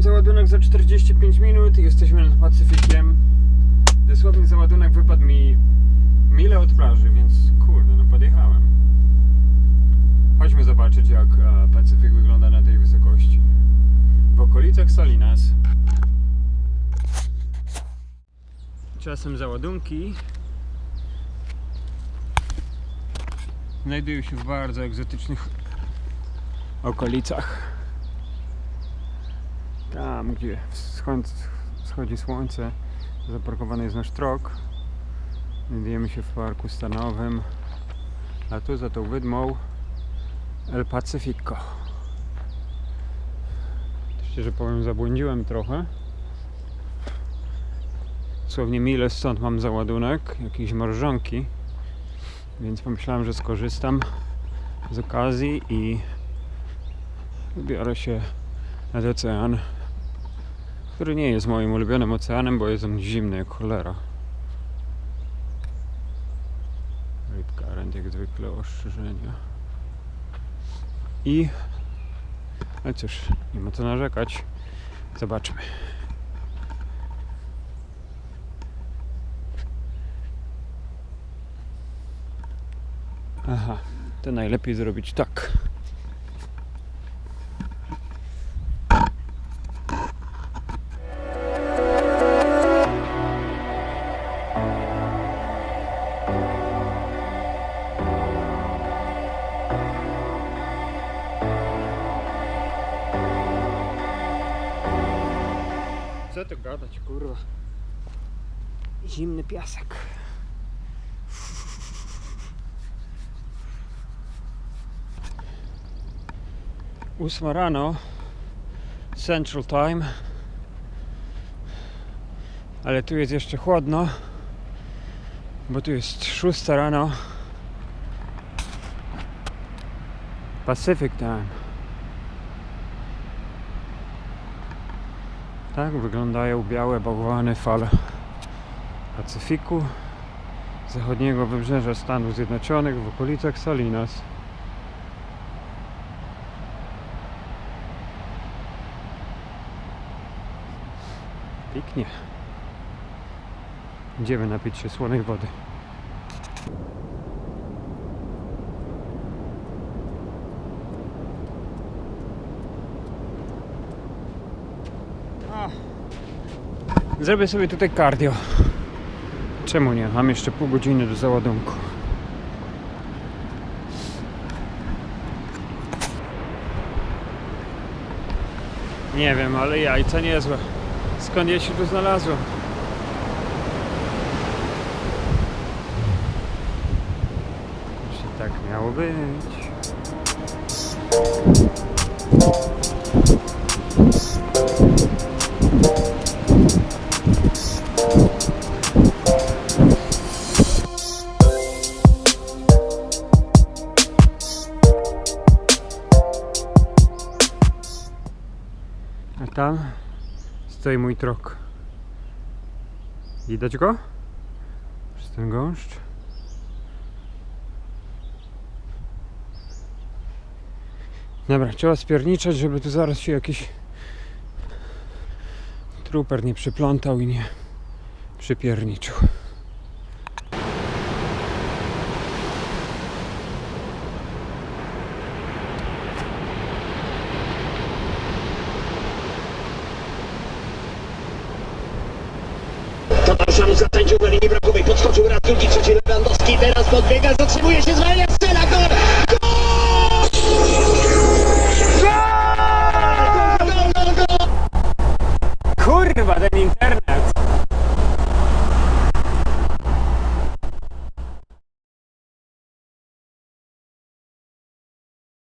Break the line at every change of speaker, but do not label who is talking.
za 45 minut i jesteśmy nad Pacyfikiem. Dosłownie załadunek wypadł mi mile od plaży, więc kurde, no podjechałem. Chodźmy zobaczyć jak e, Pacyfik wygląda na tej wysokości. W okolicach Salinas. Czasem załadunki znajdują się w bardzo egzotycznych okolicach. Tam, gdzie wschod, wschodzi słońce, zaparkowany jest nasz trok. Znajdujemy się w parku stanowym, a tu za tą wydmą El Pacifico. Szczerze powiem, zabłądziłem trochę. Dosłownie mile stąd mam załadunek, jakieś mrożonki, więc pomyślałem, że skorzystam z okazji i wybiorę się nad ocean, który nie jest moim ulubionym oceanem, bo jest on zimny jak cholera. Rip current jak zwykle ostrzeżenia. I no cóż, nie ma co narzekać. Zobaczmy. Aha, to najlepiej zrobić tak. Co to gadać, kurwa? Zimny piasek. Ósma rano, Central Time. Ale tu jest jeszcze chłodno, bo tu jest szósta rano. Pacific Time. Tak wyglądają białe bałwany fal Pacyfiku, zachodniego wybrzeża Stanów Zjednoczonych w okolicach Salinas. Pięknie. Idziemy napić się słonej wody. Zrobię sobie tutaj cardio. Czemu nie? Mam jeszcze pół godziny do załadunku. Nie wiem, ale jajca niezłe. Skąd ja się tu znalazłem? Czy tak miało być? A tam stoi mój trok. Widać go? Przez ten gąszcz. Dobra, trzeba spierniczać, żeby tu zaraz się jakiś truper nie przyplątał i nie przypierniczył.
obszaru zasędził na linii brakowej. podskoczył raz, drugi, trzeci Lewandowski, teraz podbiega, zatrzymuje się, zwalnia, strzela, gol! Kurwa, ten internet!